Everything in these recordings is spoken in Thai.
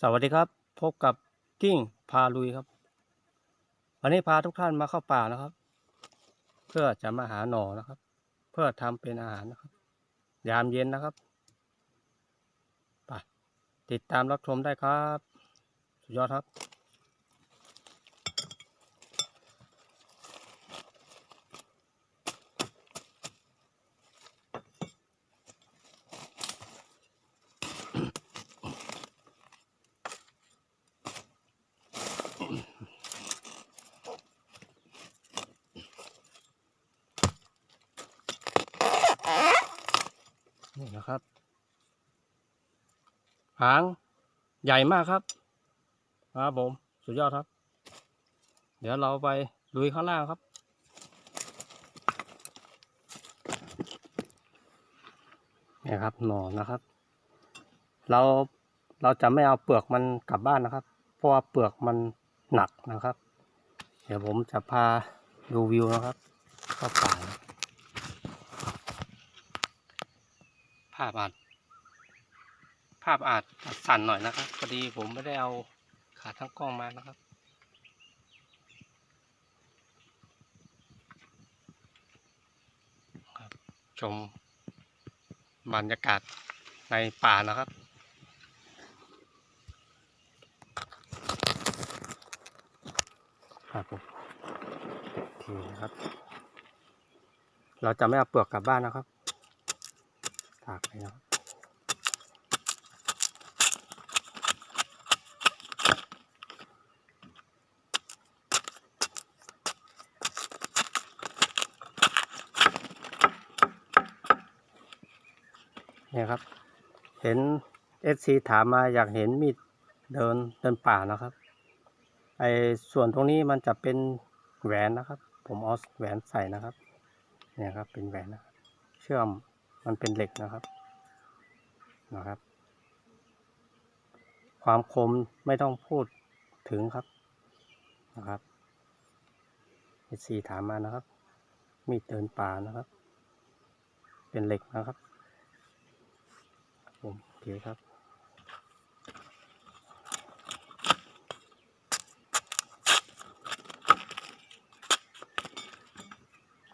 สวัสดีครับ พบกับกิ้งพาลุยครับ วันนี้พาทุกท่านมาเข้าป่านะครับ เพื่อจะมาหาหน่อนะครับ เพื่อทำเป็นอาหารนะครับ ยามเย็นนะครับไปติดตามรับชมได้ครับ สุดยอดครับ นี่นะครับ หางใหญ่มากครับครับผม สุดยอดครับ เดี๋ยวเราไปลุยข้างล่างครับ นี่ครับหนอนนะครับ เราเราจะไม่เอาเปลือกมันกลับบ้านนะครับ เพราะว่าเปลือกมันหนักนะครับ เดี๋ยวผมจะพาดูวิวนะครับ เข้าป่านะ ภาพอาจ ภาพอาจสั่นหน่อยนะครับพอดีผมไม่ได้เอาขาทั้งกล้องมานะครับครับชมบรรยากาศในป่านะครับครับผมโอเคนะครับ เราจะไม่เอาเปลือกกลับบ้านนะครับ ตากไปนะครับเนี่ยครับ เห็นเอซีถามมาอยากเห็นมีดเดินเดินป่านะครับ ไอส่วนตรงนี้มันจะเป็นแหวนนะครับ ผมเอาแหวนใส่นะครับ เนี่ยครับเป็นแหวนนะเชื่อม มันเป็นเหล็กนะครับนะครับ ความคมไม่ต้องพูดถึงครับนะครับเอซีถามมานะครับ มีดเดินป่านะครับ เป็นเหล็กนะครับครับผมโอเคครับ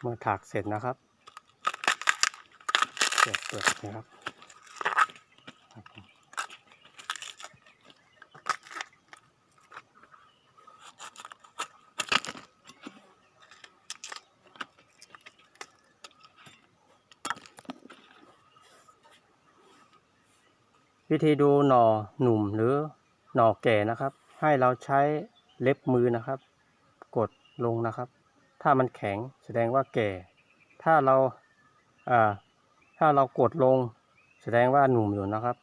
เมื่อถากเสร็จนะครับ เปิดเปิดนะครับวิธีดูหน่อหนุ่มหรือหน่อแก่นะครับ ให้เราใช้เล็บมือนะครับ กดลงนะครับ ถ้ามันแข็งแสดงว่าแก่ ถ้าเราอ่า ถ้าเรากดลงแสดงว่าหนุ่มอยู่นะครับ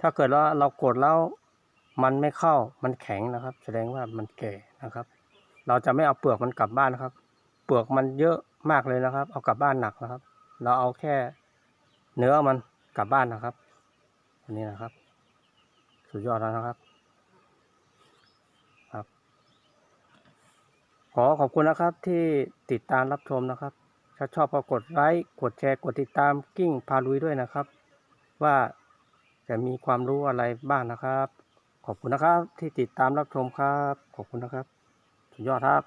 ถ้าเกิดว่าเรากดแล้วมันไม่เข้ามันแข็งนะครับ แสดงว่ามันแก่นะครับ เราจะไม่เอาเปลือกมันกลับบ้านนะครับ เปลือกมันเยอะมากเลยนะครับ เอากลับบ้านหนักนะครับ เราเอาแค่เนื้อมันกลับบ้านนะครับ อันนี้นะครับ สุดยอดแล้วนะครับครับ ขอขอบคุณนะครับที่ติดตามรับชมนะครับ ถ้าชอบก็กดไลค์ กดแชร์ กดติดตามกิ้งพาลุยด้วยนะครับ ว่าจะมีความรู้อะไรบ้างนะครับ ขอบคุณนะครับที่ติดตามรับชมครับ ขอบคุณนะครับ สุดยอดครับ